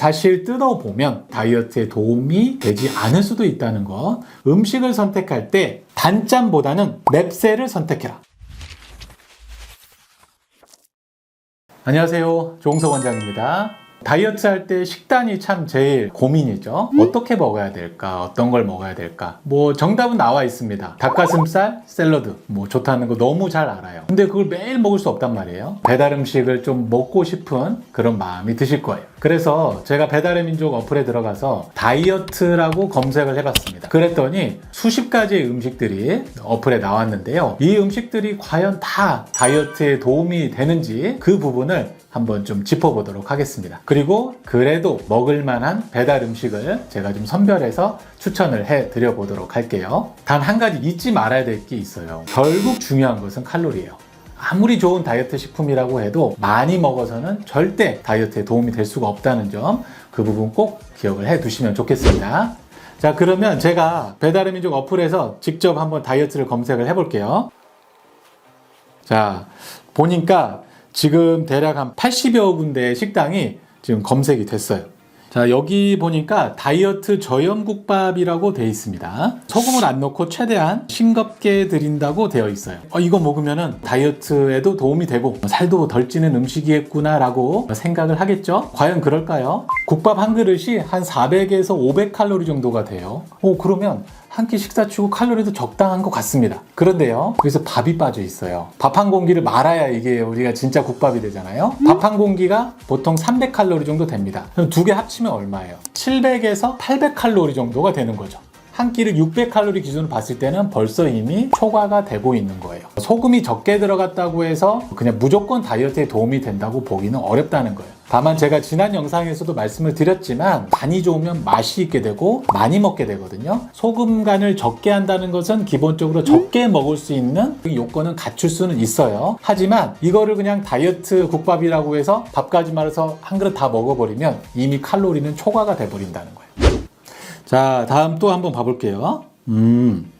사실 뜯어보면 다이어트에 도움이 되지 않을 수도 있다는 것. 음식을 선택할 때 단짠보다는 맵새를 선택해라. 안녕하세요. 종석 원장입니다. 다이어트 할 때 식단이 참 제일 고민이죠. 어떻게 먹어야 될까? 어떤 걸 먹어야 될까? 뭐 정답은 나와 있습니다. 닭가슴살, 샐러드. 뭐 좋다는 거 너무 잘 알아요. 근데 그걸 매일 먹을 수 없단 말이에요. 배달 음식을 좀 먹고 싶은 그런 마음이 드실 거예요. 그래서 제가 배달의 민족 어플에 들어가서 다이어트라고 검색을 해봤습니다. 그랬더니 수십 가지의 음식들이 어플에 나왔는데요. 이 음식들이 과연 다 다이어트에 도움이 되는지 그 부분을 한번 좀 짚어보도록 하겠습니다. 그리고 그래도 먹을 만한 배달 음식을 제가 좀 선별해서 추천을 해 드려 보도록 할게요. 단 한 가지 잊지 말아야 될 게 있어요. 결국 중요한 것은 칼로리예요. 아무리 좋은 다이어트 식품이라고 해도 많이 먹어서는 절대 다이어트에 도움이 될 수가 없다는 점, 그 부분 꼭 기억을 해 두시면 좋겠습니다. 자, 그러면 제가 배달의 민족 어플에서 직접 한번 다이어트를 검색을 해 볼게요. 자, 보니까 지금 대략 한 80여 군데의 식당이 지금 검색이 됐어요. 자, 여기 보니까 다이어트 저염국밥이라고 되어 있습니다. 소금을 안 넣고 최대한 싱겁게 드린다고 되어 있어요. 어, 이거 먹으면은 다이어트에도 도움이 되고 살도 덜 찌는 음식이겠구나 라고 생각을 하겠죠? 과연 그럴까요? 국밥 한 그릇이 한 400에서 500칼로리 정도가 돼요. 오, 그러면 한 끼 식사치고 칼로리도 적당한 것 같습니다. 그런데요, 여기서 밥이 빠져 있어요. 밥 한 공기를 말아야 이게 우리가 진짜 국밥이 되잖아요. 밥 한 공기가 보통 300칼로리 정도 됩니다. 그럼 두 개 합치면 얼마예요? 700에서 800칼로리 정도가 되는 거죠. 한 끼를 600칼로리 기준으로 봤을 때는 벌써 이미 초과가 되고 있는 거예요. 소금이 적게 들어갔다고 해서 그냥 무조건 다이어트에 도움이 된다고 보기는 어렵다는 거예요. 다만 제가 지난 영상에서도 말씀을 드렸지만 간이 좋으면 맛이 있게 되고 많이 먹게 되거든요. 소금 간을 적게 한다는 것은 기본적으로 적게 먹을 수 있는 그 요건은 갖출 수는 있어요. 하지만 이거를 그냥 다이어트 국밥이라고 해서 밥까지 말아서 한 그릇 다 먹어버리면 이미 칼로리는 초과가 돼버린다는 거예요. 자, 다음 또 한번 봐볼게요. 음.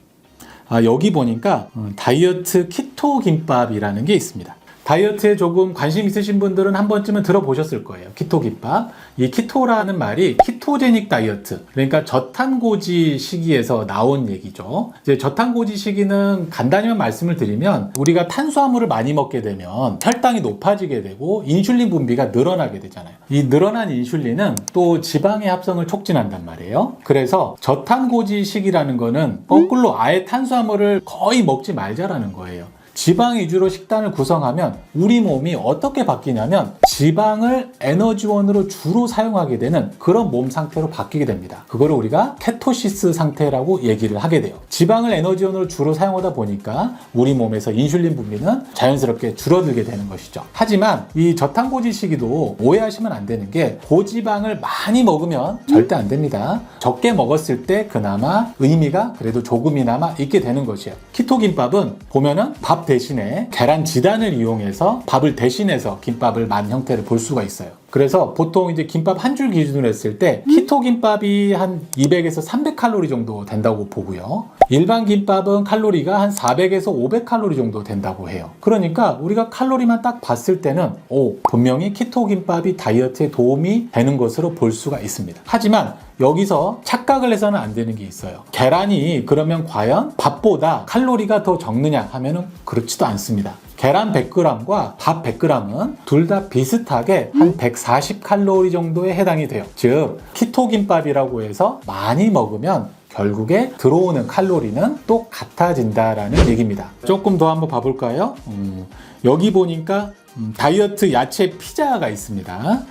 아, 여기 보니까 음, 다이어트 키토 김밥이라는 게 있습니다. 다이어트에 조금 관심 있으신 분들은 한 번쯤은 들어보셨을 거예요. 키토 김밥. 이 키토라는 말이 키토제닉 다이어트. 그러니까 저탄고지 시기에서 나온 얘기죠. 이제 저탄고지 시기는 간단히만 말씀을 드리면 우리가 탄수화물을 많이 먹게 되면 혈당이 높아지게 되고 인슐린 분비가 늘어나게 되잖아요. 이 늘어난 인슐린은 또 지방의 합성을 촉진한단 말이에요. 그래서 저탄고지 시기라는 거는 거꾸로 아예 탄수화물을 거의 먹지 말자라는 거예요. 지방 위주로 식단을 구성하면 우리 몸이 어떻게 바뀌냐면 지방을 에너지원으로 주로 사용하게 되는 그런 몸 상태로 바뀌게 됩니다. 그거를 우리가 케토시스 상태라고 얘기를 하게 돼요. 지방을 에너지원으로 주로 사용하다 보니까 우리 몸에서 인슐린 분비는 자연스럽게 줄어들게 되는 것이죠. 하지만 이 저탄고지 시기도 오해하시면 안 되는 게 고지방을 많이 먹으면 절대 안 됩니다. 적게 먹었을 때 그나마 의미가 그래도 조금이나마 있게 되는 것이에요. 키토 김밥은 보면은 밥 대신에 계란 지단을 이용해서 밥을 대신해서 김밥을 만 형태를 볼 수가 있어요. 그래서 보통 이제 김밥 한 줄 기준으로 했을 때 키토 김밥이 한 200에서 300칼로리 정도 된다고 보고요. 일반 김밥은 칼로리가 한 400에서 500칼로리 정도 된다고 해요. 그러니까 우리가 칼로리만 딱 봤을 때는 오, 분명히 키토 김밥이 다이어트에 도움이 되는 것으로 볼 수가 있습니다. 하지만 여기서 착각을 해서는 안 되는 게 있어요. 계란이 그러면 과연 밥보다 칼로리가 더 적느냐 하면은 그렇지도 않습니다. 계란 100g과 밥 100g은 둘 다 비슷하게 한 140칼로리 정도에 해당이 돼요. 즉, 키토김밥이라고 해서 많이 먹으면 결국에 들어오는 칼로리는 똑같아진다라는 얘기입니다. 조금 더 한번 봐볼까요? 음, 여기 보니까 음, 다이어트 야채 피자가 있습니다.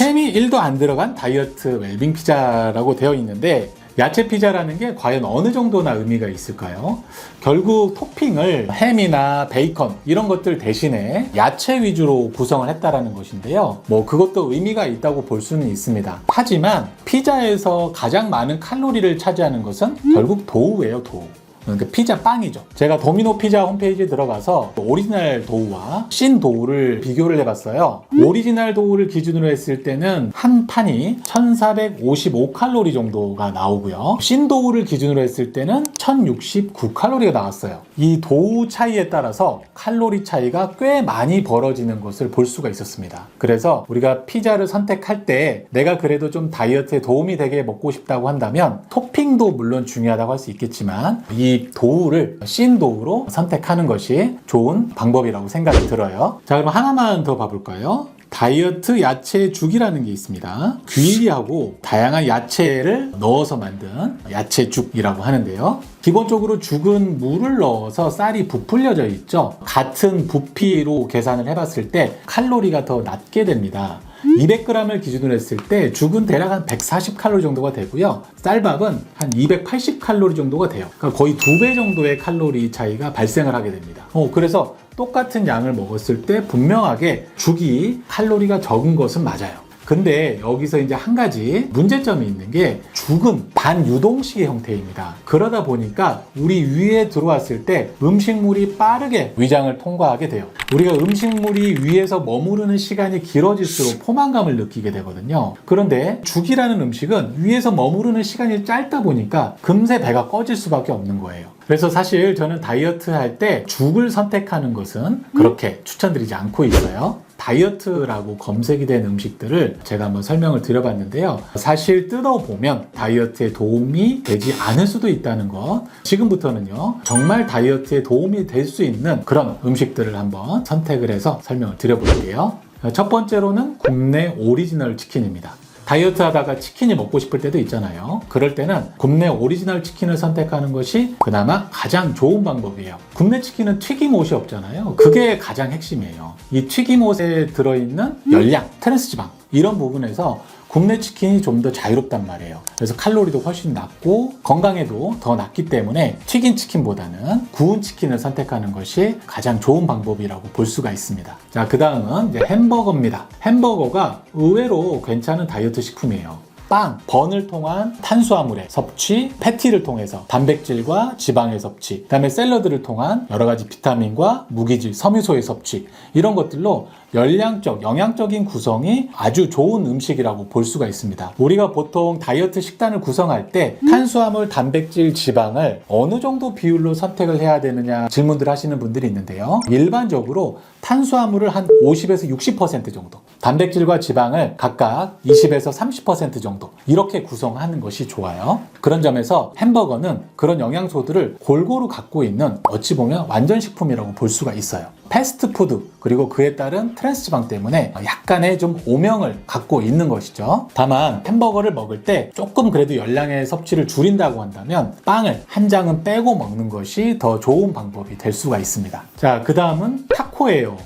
햄이 1도 안 들어간 다이어트 웰빙 피자라고 되어 있는데 야채 피자라는 게 과연 어느 정도나 의미가 있을까요? 결국 토핑을 햄이나 베이컨 이런 것들 대신에 야채 위주로 구성을 했다라는 것인데요. 뭐 그것도 의미가 있다고 볼 수는 있습니다. 하지만 피자에서 가장 많은 칼로리를 차지하는 것은 결국 도우예요, 도우. 그러니까 피자 빵이죠. 제가 도미노 피자 홈페이지에 들어가서 오리지널 도우와 신 도우를 비교를 해봤어요. 오리지널 도우를 기준으로 했을 때는 한 판이 1455칼로리 정도가 나오고요. 신 도우를 기준으로 했을 때는 1069칼로리가 나왔어요. 이 도우 차이에 따라서 칼로리 차이가 꽤 많이 벌어지는 것을 볼 수가 있었습니다. 그래서 우리가 피자를 선택할 때 내가 그래도 좀 다이어트에 도움이 되게 먹고 싶다고 한다면 토핑도 물론 중요하다고 할 수 있겠지만 이 도우를 씬 도우로 선택하는 것이 좋은 방법이라고 생각이 들어요. 자, 그럼 하나만 더 봐볼까요? 다이어트 야채 죽이라는 게 있습니다. 귀리하고 다양한 야채를 넣어서 만든 야채죽이라고 하는데요. 기본적으로 죽은 물을 넣어서 쌀이 부풀려져 있죠. 같은 부피로 계산을 해봤을 때 칼로리가 더 낮게 됩니다. 200g을 기준으로 했을 때 죽은 대략 한 140칼로리 정도가 되고요. 쌀밥은 한 280칼로리 정도가 돼요. 그러니까 거의 두 배 정도의 칼로리 차이가 발생을 하게 됩니다. 어, 그래서 똑같은 양을 먹었을 때 분명하게 죽이 칼로리가 적은 것은 맞아요. 근데 여기서 이제 한 가지 문제점이 있는 게 죽은 반유동식의 형태입니다. 그러다 보니까 우리 위에 들어왔을 때 음식물이 빠르게 위장을 통과하게 돼요. 우리가 음식물이 위에서 머무르는 시간이 길어질수록 포만감을 느끼게 되거든요. 그런데 죽이라는 음식은 위에서 머무르는 시간이 짧다 보니까 금세 배가 꺼질 수밖에 없는 거예요. 그래서 사실 저는 다이어트 할 때 죽을 선택하는 것은 그렇게 추천드리지 않고 있어요. 다이어트라고 검색이 된 음식들을 제가 한번 설명을 드려봤는데요. 사실 뜯어보면 다이어트에 도움이 되지 않을 수도 있다는 것. 지금부터는요, 정말 다이어트에 도움이 될 수 있는 그런 음식들을 한번 선택을 해서 설명을 드려볼게요. 첫 번째로는 국내 오리지널 치킨입니다. 다이어트 하다가 치킨이 먹고 싶을 때도 있잖아요. 그럴 때는 국내 오리지널 치킨을 선택하는 것이 그나마 가장 좋은 방법이에요. 국내 치킨은 튀김옷이 없잖아요. 그게 가장 핵심이에요. 이 튀김옷에 들어있는 열량, 트랜스지방 이런 부분에서 국내 치킨이 좀 더 자유롭단 말이에요. 그래서 칼로리도 훨씬 낮고 건강에도 더 낫기 때문에 튀긴 치킨보다는 구운 치킨을 선택하는 것이 가장 좋은 방법이라고 볼 수가 있습니다. 자, 그 다음은 햄버거입니다. 햄버거가 의외로 괜찮은 다이어트 식품이에요. 빵, 번을 통한 탄수화물의 섭취, 패티를 통해서 단백질과 지방의 섭취, 그다음에 샐러드를 통한 여러 가지 비타민과 무기질, 섬유소의 섭취 이런 것들로 열량적, 영양적인 구성이 아주 좋은 음식이라고 볼 수가 있습니다. 우리가 보통 다이어트 식단을 구성할 때 탄수화물, 단백질, 지방을 어느 정도 비율로 선택을 해야 되느냐 질문들 하시는 분들이 있는데요. 일반적으로 탄수화물을 한 50에서 60% 정도, 단백질과 지방을 각각 20에서 30% 정도 이렇게 구성하는 것이 좋아요. 그런 점에서 햄버거는 그런 영양소들을 골고루 갖고 있는 어찌 보면 완전 식품이라고 볼 수가 있어요. 패스트푸드 그리고 그에 따른 트랜스 지방 때문에 약간의 좀 오명을 갖고 있는 것이죠. 다만 햄버거를 먹을 때 조금 그래도 열량의 섭취를 줄인다고 한다면 빵을 한 장은 빼고 먹는 것이 더 좋은 방법이 될 수가 있습니다. 자, 그 다음은 타코예요.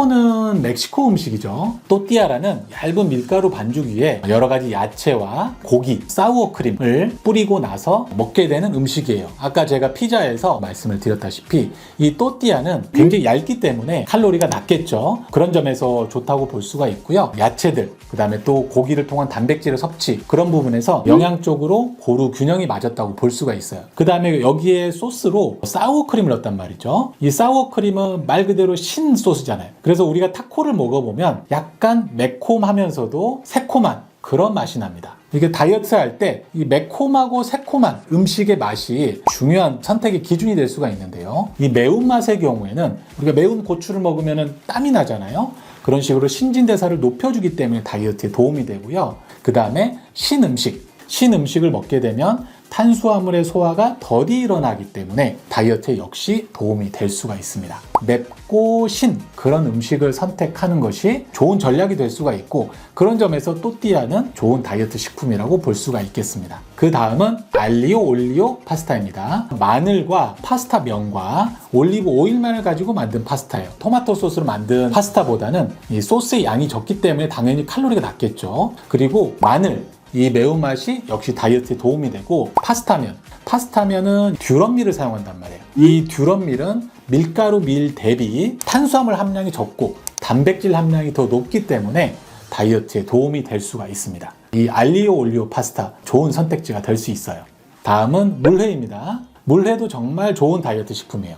타코는 멕시코 음식이죠. 또띠아라는 얇은 밀가루 반죽 위에 여러 가지 야채와 고기, 사우어 크림을 뿌리고 나서 먹게 되는 음식이에요. 아까 제가 피자에서 말씀을 드렸다시피 이 또띠아는 굉장히 얇기 때문에 칼로리가 낮겠죠. 그런 점에서 좋다고 볼 수가 있고요. 야채들, 그 다음에 또 고기를 통한 단백질의 섭취 그런 부분에서 영양적으로 고루 균형이 맞았다고 볼 수가 있어요. 그 다음에 여기에 소스로 사우어 크림을 넣었단 말이죠. 이 사우어 크림은 말 그대로 신 소스잖아요. 그래서 우리가 타코를 먹어보면 약간 매콤하면서도 새콤한 그런 맛이 납니다. 이게 다이어트 할 때 이 매콤하고 새콤한 음식의 맛이 중요한 선택의 기준이 될 수가 있는데요. 이 매운맛의 경우에는 우리가 매운 고추를 먹으면 땀이 나잖아요. 그런 식으로 신진대사를 높여주기 때문에 다이어트에 도움이 되고요. 그 다음에 신음식. 신음식을 먹게 되면 탄수화물의 소화가 더디 일어나기 때문에 다이어트에 역시 도움이 될 수가 있습니다. 맵고 신 그런 음식을 선택하는 것이 좋은 전략이 될 수가 있고 그런 점에서 또띠아는 좋은 다이어트 식품이라고 볼 수가 있겠습니다. 그 다음은 알리오 올리오 파스타입니다. 마늘과 파스타 면과 올리브 오일만을 가지고 만든 파스타예요. 토마토 소스로 만든 파스타보다는 이 소스의 양이 적기 때문에 당연히 칼로리가 낮겠죠. 그리고 마늘 이 매운맛이 역시 다이어트에 도움이 되고 파스타면. 파스타면은 듀럼밀을 사용한단 말이에요. 이 듀럼밀은 밀가루 밀 대비 탄수화물 함량이 적고 단백질 함량이 더 높기 때문에 다이어트에 도움이 될 수가 있습니다. 이 알리오 올리오 파스타 좋은 선택지가 될 수 있어요. 다음은 물회입니다. 물회도 정말 좋은 다이어트 식품이에요.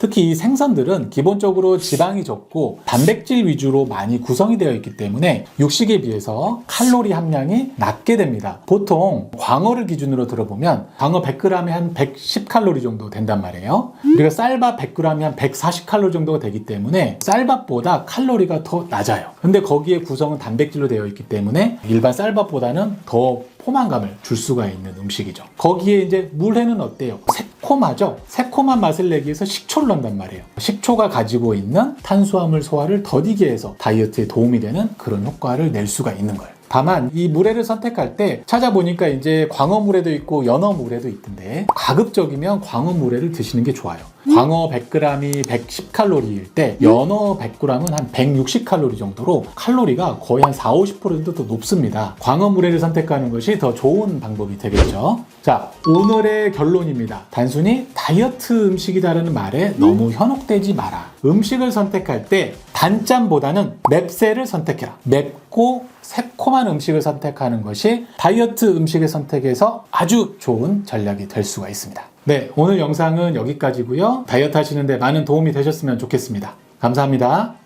특히 이 생선들은 기본적으로 지방이 적고 단백질 위주로 많이 구성이 되어 있기 때문에 육식에 비해서 칼로리 함량이 낮게 됩니다. 보통 광어를 기준으로 들어보면 광어 100g에 한 110칼로리 정도 된단 말이에요. 우리가 쌀밥 100g이 한 140칼로리 정도가 되기 때문에 쌀밥보다 칼로리가 더 낮아요. 근데 거기에 구성은 단백질로 되어 있기 때문에 일반 쌀밥보다는 더 포만감을 줄 수가 있는 음식이죠. 거기에 이제 물회는 어때요? 새콤하죠? 새콤한 맛을 내기 위해서 식초를 넣는단 말이에요. 식초가 가지고 있는 탄수화물 소화를 더디게 해서 다이어트에 도움이 되는 그런 효과를 낼 수가 있는 거예요. 다만 이 물회를 선택할 때 찾아보니까 이제 광어 물회도 있고 연어 물회도 있던데 가급적이면 광어 물회를 드시는 게 좋아요. 광어 100g이 110칼로리일 때 연어 100g은 한 160칼로리 정도로 칼로리가 거의 한 4, 50% 정도 더 높습니다. 광어 물회를 선택하는 것이 더 좋은 방법이 되겠죠. 자, 오늘의 결론입니다. 단순히 다이어트 음식이다라는 말에 너무 현혹되지 마라. 음식을 선택할 때 단짠보다는 맵새를 선택해라. 맵고 새콤한 음식을 선택하는 것이 다이어트 음식의 선택에서 아주 좋은 전략이 될 수가 있습니다. 네, 오늘 영상은 여기까지고요. 다이어트 하시는데 많은 도움이 되셨으면 좋겠습니다. 감사합니다.